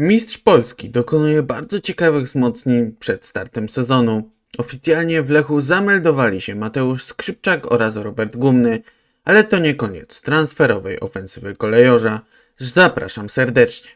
Mistrz Polski dokonuje bardzo ciekawych wzmocnień przed startem sezonu. Oficjalnie w Lechu zameldowali się Mateusz Skrzypczak oraz Robert Gumny, ale to nie koniec transferowej ofensywy kolejorza. Zapraszam serdecznie.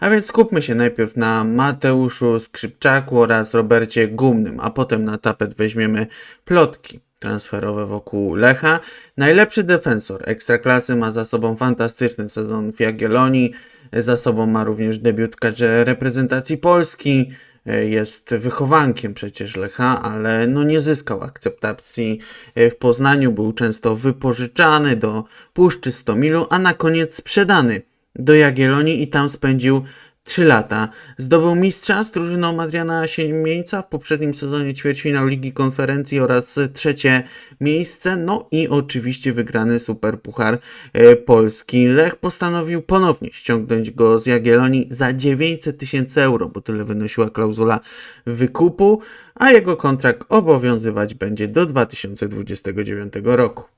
A więc skupmy się najpierw na Mateuszu Skrzypczaku oraz Robercie Gumnym, a potem na tapet weźmiemy plotki transferowe wokół Lecha. Najlepszy defensor Ekstraklasy ma za sobą fantastyczny sezon w Jagiellonii, za sobą ma również debiut w kadrze reprezentacji Polski, jest wychowankiem przecież Lecha, ale no nie zyskał akceptacji. W Poznaniu, był często wypożyczany do Puszczy Stomilu, a na koniec sprzedany do Jagiellonii i tam spędził 3 lata. Zdobył mistrza z drużyną Adriana Siemieńca w poprzednim sezonie ćwierćfinał Ligi Konferencji oraz trzecie miejsce, no i oczywiście wygrany Super Puchar e, Polski. Lech postanowił ponownie ściągnąć go z Jagiellonii za 900 tysięcy euro, bo tyle wynosiła klauzula wykupu, a jego kontrakt obowiązywać będzie do 2029 roku.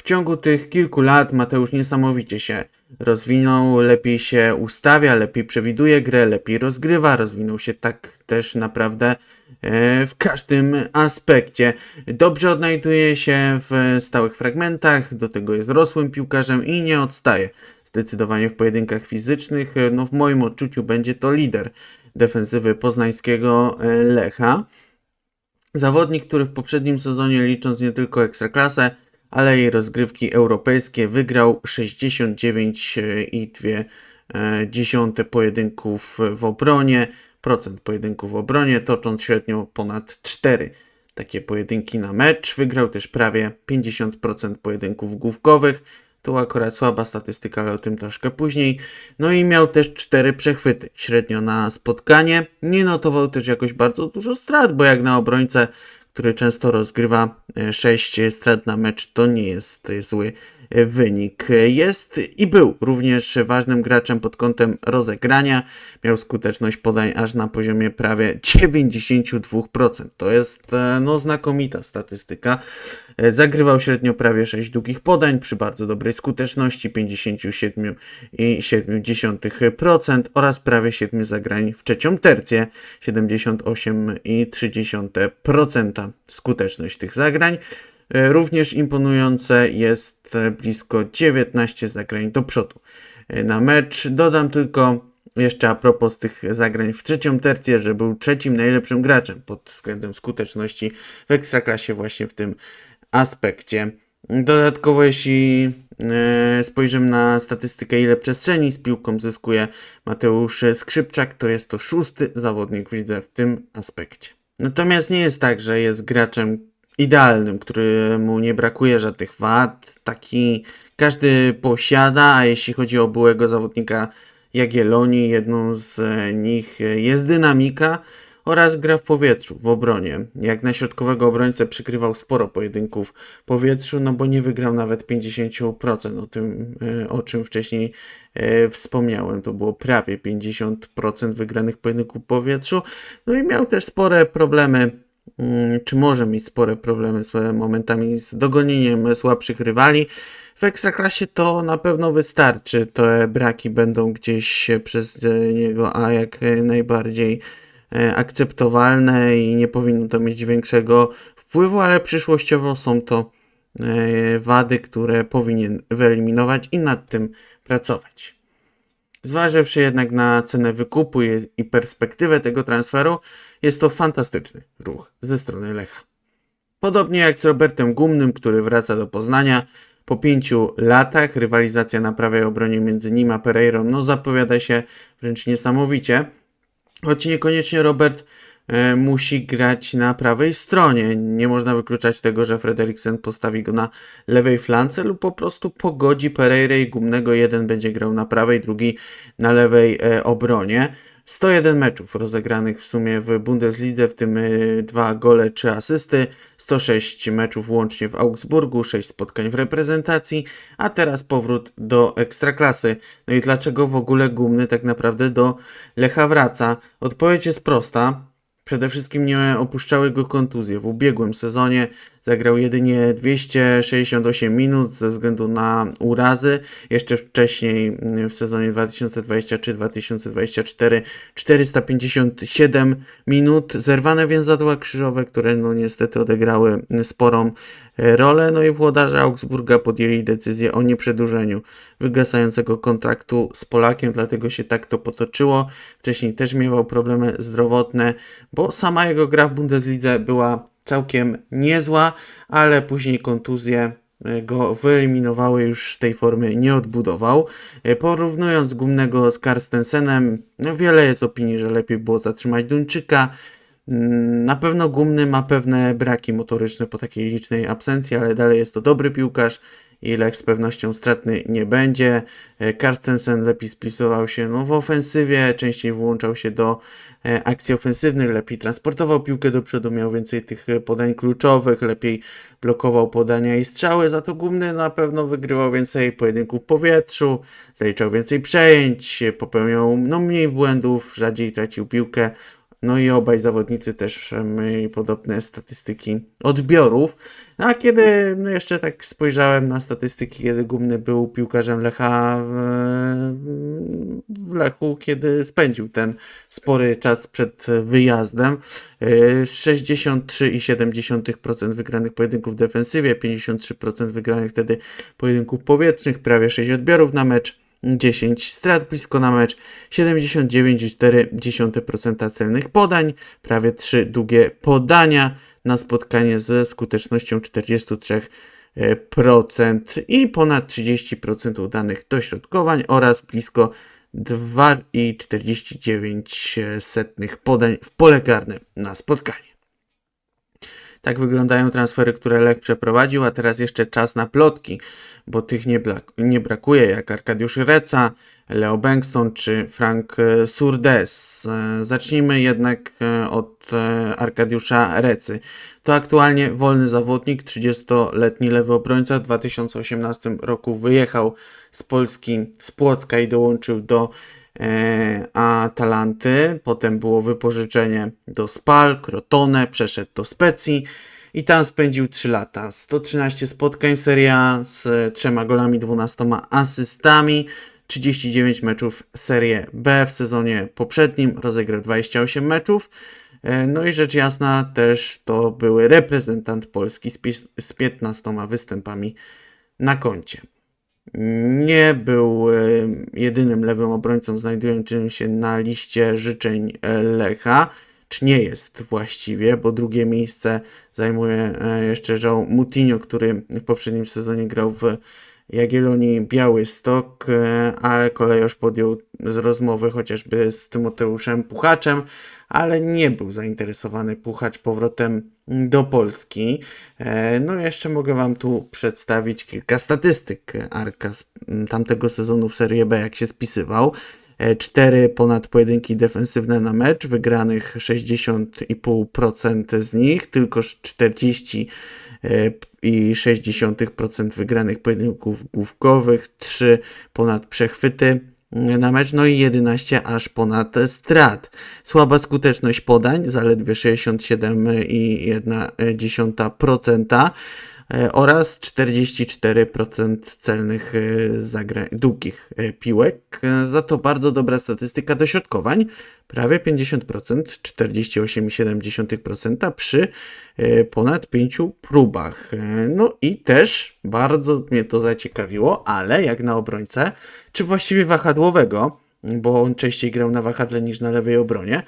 W ciągu tych kilku lat Mateusz niesamowicie się rozwinął, lepiej się ustawia, lepiej przewiduje grę, lepiej rozgrywa, rozwinął się tak też naprawdę e, w każdym aspekcie. Dobrze odnajduje się w stałych fragmentach, do tego jest rosłym piłkarzem i nie odstaje. Zdecydowanie w pojedynkach fizycznych, no w moim odczuciu będzie to lider defensywy poznańskiego e, Lecha. Zawodnik, który w poprzednim sezonie licząc nie tylko ekstraklasę, ale i rozgrywki europejskie wygrał 69,2 pojedynków w obronie, procent pojedynków w obronie, tocząc średnio ponad 4 takie pojedynki na mecz. Wygrał też prawie 50% pojedynków główkowych. Tu akurat słaba statystyka, ale o tym troszkę później. No i miał też 4 przechwyty średnio na spotkanie. Nie notował też jakoś bardzo dużo strat, bo jak na obrońcę który często rozgrywa 6 e, strat na mecz, to nie jest zły e, wynik. Jest i był również ważnym graczem pod kątem rozegrania. Miał skuteczność podań aż na poziomie prawie 92%. To jest e, no, znakomita statystyka. Zagrywał średnio prawie 6 długich podań przy bardzo dobrej skuteczności 57,7% oraz prawie 7 zagrań w trzecią tercję 78,3% skuteczność tych zagrań. E, również imponujące jest blisko 19 zagrań do przodu e, na mecz. Dodam tylko jeszcze a propos tych zagrań w trzecią tercję, że był trzecim najlepszym graczem pod względem skuteczności w ekstraklasie właśnie w tym aspekcie. Dodatkowo, jeśli e, spojrzymy na statystykę, ile przestrzeni z piłką zyskuje Mateusz Skrzypczak, to jest to szósty zawodnik w w tym aspekcie. Natomiast nie jest tak, że jest graczem idealnym, któremu nie brakuje żadnych wad. Taki każdy posiada, a jeśli chodzi o byłego zawodnika Jagiellonii, jedną z nich jest dynamika, oraz gra w powietrzu, w obronie. Jak na środkowego obrońcę przykrywał sporo pojedynków w powietrzu, no bo nie wygrał nawet 50%, o tym, e, o czym wcześniej e, wspomniałem. To było prawie 50% wygranych pojedynków w powietrzu. No i miał też spore problemy czy może mieć spore problemy z momentami z dogonieniem słabszych rywali. W ekstraklasie to na pewno wystarczy. Te braki będą gdzieś przez niego, a jak najbardziej E, akceptowalne i nie powinno to mieć większego wpływu, ale przyszłościowo są to e, wady, które powinien wyeliminować i nad tym pracować. Zważywszy jednak na cenę wykupu i perspektywę tego transferu, jest to fantastyczny ruch ze strony Lecha. Podobnie jak z Robertem Gumnym, który wraca do Poznania po pięciu latach, rywalizacja na prawej obronie między nim a Pereirą no, zapowiada się wręcz niesamowicie. Choć niekoniecznie Robert musi grać na prawej stronie. Nie można wykluczać tego, że Frederiksen postawi go na lewej flance lub po prostu pogodzi Pereira i Gumnego. Jeden będzie grał na prawej, drugi na lewej e, obronie. 101 meczów rozegranych w sumie w Bundeslidze, w tym y, dwa gole, trzy asysty, 106 meczów łącznie w Augsburgu, 6 spotkań w reprezentacji, a teraz powrót do ekstraklasy. No i dlaczego w ogóle Gumny tak naprawdę do Lecha wraca? Odpowiedź jest prosta. Przede wszystkim nie opuszczały go kontuzje. W ubiegłym sezonie zagrał jedynie 268 minut ze względu na urazy. Jeszcze wcześniej mm, w sezonie 2023-2024 457 minut. Zerwane więzadła krzyżowe, które no niestety odegrały sporą e, rolę. No i włodarze Augsburga podjęli decyzję o nieprzedłużeniu wygasającego kontraktu z Polakiem, dlatego się tak to potoczyło. Wcześniej też miewał problemy zdrowotne, bo sama jego gra w Bundeslidze była całkiem niezła, ale później kontuzje e, go wyeliminowały, już tej formy nie odbudował. E, Porównując Gumnego z Karstensenem, no wiele jest opinii, że lepiej było zatrzymać Duńczyka. Mm, Na pewno Gumny ma pewne braki motoryczne po takiej licznej absencji, ale dalej jest to dobry piłkarz i Lech z pewnością stratny nie będzie. E, Karstensen lepiej spisował się no, w ofensywie, częściej włączał się do e, akcji ofensywnych, lepiej transportował piłkę do przodu, miał więcej tych e, podań kluczowych, lepiej blokował podania i strzały, za to Gumny na pewno wygrywał więcej pojedynków w powietrzu, zaliczał więcej przejęć, popełniał no, mniej błędów, rzadziej tracił piłkę. No i obaj zawodnicy też mieli podobne statystyki odbiorów. No a kiedy no jeszcze tak spojrzałem na statystyki, kiedy Gumny był piłkarzem Lecha w, Lechu, kiedy spędził ten spory czas przed wyjazdem. y, 63,7% wygranych pojedynków w defensywie, 53% wygranych wtedy pojedynków powietrznych, prawie 6 odbiorów na mecz. 10 strat blisko na mecz, 79,4% celnych podań, prawie 3 długie podania na spotkanie ze skutecznością 43% i ponad 30% udanych dośrodkowań oraz blisko 2,49 podań w pole karne na spotkanie. Tak wyglądają transfery, które Lech przeprowadził, a teraz jeszcze czas na plotki, bo tych nie, nie brakuje, jak Arkadiusz Reca, Leo Bengston czy Frank e, Surdes. E, Zacznijmy jednak e, od Arkadiusza Recy. To aktualnie wolny zawodnik, 30-letni lewy obrońca. W 2018 roku wyjechał z Polski, z Płocka i dołączył do Atalanty. Potem było wypożyczenie do Spal, Crotone, przeszedł do Specji i tam spędził 3 lata. 113 spotkań w Serie A z trzema golami, 12 asystami. 39 meczów Serie B w sezonie poprzednim, rozegrał 28 meczów. E, No i rzecz jasna też to były reprezentant Polski z 15 występami na koncie. Nie był e, jedynym lewym obrońcą znajdującym się na liście życzeń e, Lecha, czy nie jest właściwie, bo drugie miejsce zajmuje e, jeszcze João Moutinho, który w poprzednim sezonie grał w Jagiellonii Białystok, e, ale kolejarz podjął z rozmowy chociażby z Tymoteuszem Puchaczem, ale nie był zainteresowany Puchacz powrotem do Polski. E, No jeszcze mogę Wam tu przedstawić kilka statystyk Arka z tamtego sezonu w Serie B, jak się spisywał. E, Cztery ponad pojedynki defensywne na mecz, wygranych 60,5% z nich, tylko 40 e, i 0,6% wygranych pojedynków główkowych, 3 ponad przechwyty na mecz, no i 11 aż ponad strat. Słaba skuteczność podań, zaledwie 67,1% e, oraz 44% celnych e, zagrań, długich e, piłek. E, Za to bardzo dobra statystyka dośrodkowań, prawie 50%, 48,7% przy e, ponad 5 próbach. E, No i też bardzo mnie to zaciekawiło, ale jak na obrońcę, czy właściwie wahadłowego, bo on częściej grał na wahadle niż na lewej obronie,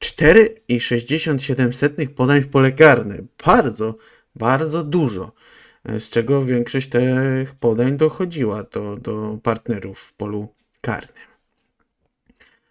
4,67 podań w pole karne. Bardzo, bardzo dużo. E, Z czego większość tych podań dochodziła do, do partnerów w polu karnym.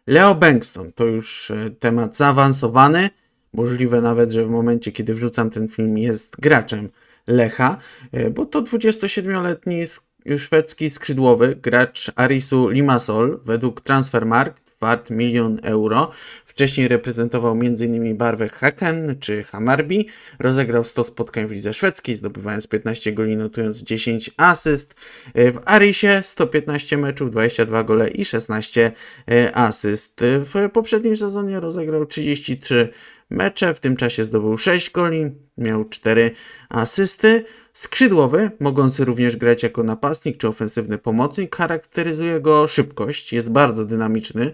Leo Bengston to już e, temat zaawansowany. Możliwe nawet, że w momencie, kiedy wrzucam ten film, jest graczem Lecha, e, bo to 27-letni sk- szwedzki skrzydłowy gracz Arisu Limassol według Transfermarkt wart milion euro. Wcześniej reprezentował m.in. barwę Haken czy Hammarby. Rozegrał 100 spotkań w lidze szwedzkiej, zdobywając 15 goli, notując 10 asyst. W Arisie 115 meczów, 22 gole i 16 e, asyst. W poprzednim sezonie rozegrał 33 mecze, w tym czasie zdobył 6 goli, miał 4 asysty. Skrzydłowy, mogący również grać jako napastnik czy ofensywny pomocnik, charakteryzuje go szybkość, jest bardzo dynamiczny,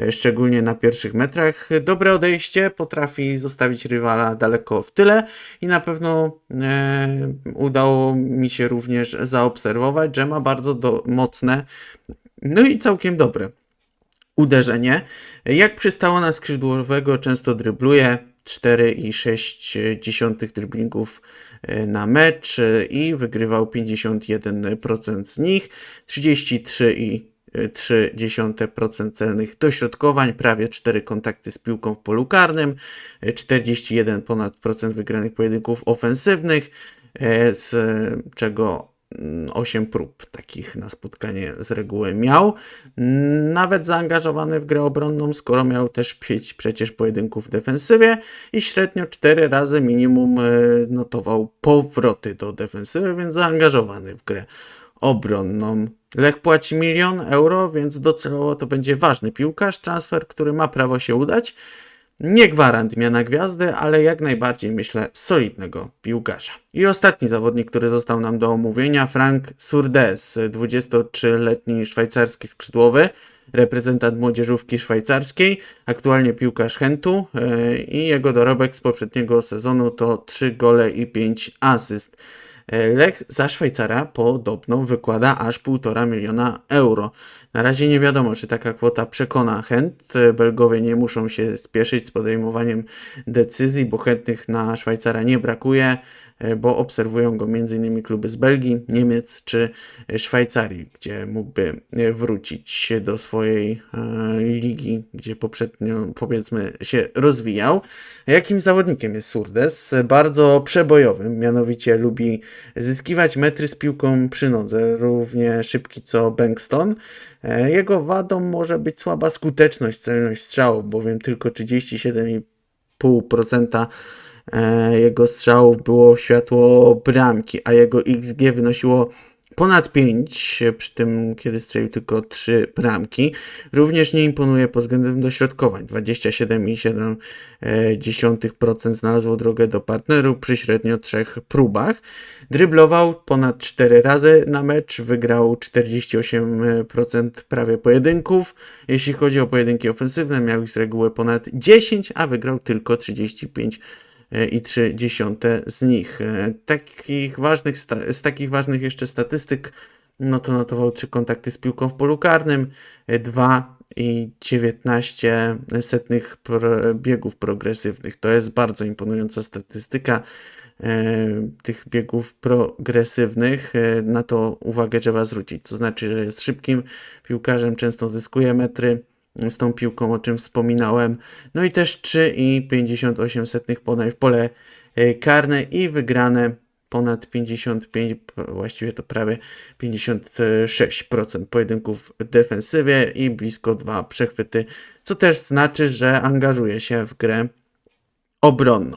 e, szczególnie na pierwszych metrach. Dobre odejście, potrafi zostawić rywala daleko w tyle i na pewno e, udało mi się również zaobserwować, że ma bardzo do, mocne, no i całkiem dobre uderzenie. Jak przystało na skrzydłowego, często drybluje 4,6 driblingów e, na mecz e, i wygrywał 51% z nich, 33,3% celnych dośrodkowań, prawie 4 kontakty z piłką w polu karnym, 41 ponad procent wygranych pojedynków ofensywnych, e, z czego 8 prób takich na spotkanie z reguły miał. Nawet zaangażowany w grę obronną, skoro miał też 5 przecież pojedynków w defensywie i średnio 4 razy minimum e, notował powroty do defensywy, więc zaangażowany w grę obronną. Lech płaci milion euro, więc docelowo to będzie ważny piłkarz, transfer, który ma prawo się udać. Nie gwarant miana gwiazdy, ale jak najbardziej myślę solidnego piłkarza. I ostatni zawodnik, który został nam do omówienia, Frank Surdes, 23-letni szwajcarski skrzydłowy, reprezentant młodzieżówki szwajcarskiej, aktualnie piłkarz Hentu e, i jego dorobek z poprzedniego sezonu to 3 gole i 5 asyst. E, Lech za Szwajcara podobno wykłada aż 1,5 miliona euro. Na razie nie wiadomo, czy taka kwota przekona chęt. Belgowie nie muszą się spieszyć z podejmowaniem decyzji, bo chętnych na Szwajcara nie brakuje. E, bo obserwują go m.in. kluby z Belgii, Niemiec czy Szwajcarii, gdzie mógłby e, wrócić do swojej e, ligi, gdzie poprzednio powiedzmy się rozwijał. Jakim zawodnikiem jest Surdes? Bardzo przebojowym, mianowicie lubi zyskiwać metry z piłką przy nodze, równie szybki co Bankston. Jego wadą może być słaba skuteczność, celność strzału, bowiem tylko 37,5% E, jego strzałów było światło bramki, a jego XG wynosiło ponad 5, przy tym kiedy strzelił tylko 3 bramki. Również nie imponuje pod względem dośrodkowań. 27,7% znalazło drogę do partneru przy średnio 3 próbach. Dryblował ponad 4 razy na mecz, wygrał 48% prawie pojedynków. Jeśli chodzi o pojedynki ofensywne, miał ich z reguły ponad 10, a wygrał tylko 35 i 3 z nich. E, takich ważnych, z takich ważnych jeszcze statystyk, no to notował 3 kontakty z piłką w polu karnym, 2 e, i 19 setnych biegów progresywnych. To jest bardzo imponująca statystyka e, tych biegów progresywnych. E, na to uwagę trzeba zwrócić. To znaczy, że jest szybkim piłkarzem, często zyskuje metry z tą piłką, o czym wspominałem. No i też 3,58 podań w pole e, karne i wygrane ponad 55, właściwie to prawie 56% pojedynków w defensywie i blisko 2 przechwyty, co też znaczy, że angażuje się w grę obronną.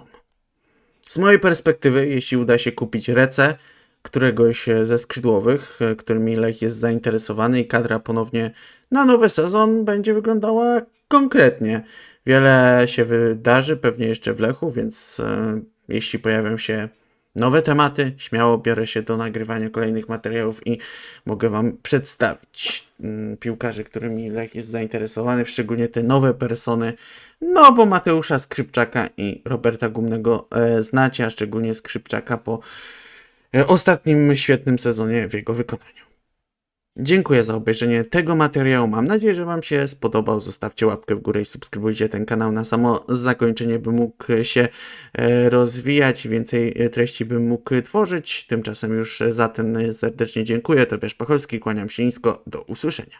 Z mojej perspektywy, jeśli uda się kupić Rece, któregoś ze skrzydłowych, e, którymi Lech jest zainteresowany i kadra ponownie na nowy sezon będzie wyglądała konkretnie. Wiele się wydarzy, pewnie jeszcze w Lechu, więc e, jeśli pojawią się nowe tematy, śmiało biorę się do nagrywania kolejnych materiałów i mogę Wam przedstawić mm, piłkarzy, którymi Lech jest zainteresowany, szczególnie te nowe persony, no bo Mateusza Skrzypczaka i Roberta Gumnego e, znacie, a szczególnie Skrzypczaka po E, ostatnim świetnym sezonie w jego wykonaniu. Dziękuję za obejrzenie tego materiału. Mam nadzieję, że Wam się spodobał. Zostawcie łapkę w górę i subskrybujcie ten kanał na samo zakończenie, by mógł się e, rozwijać i więcej e, treści bym mógł tworzyć. Tymczasem już za ten serdecznie dziękuję. Tobiasz Pacholski, kłaniam się nisko. Do usłyszenia.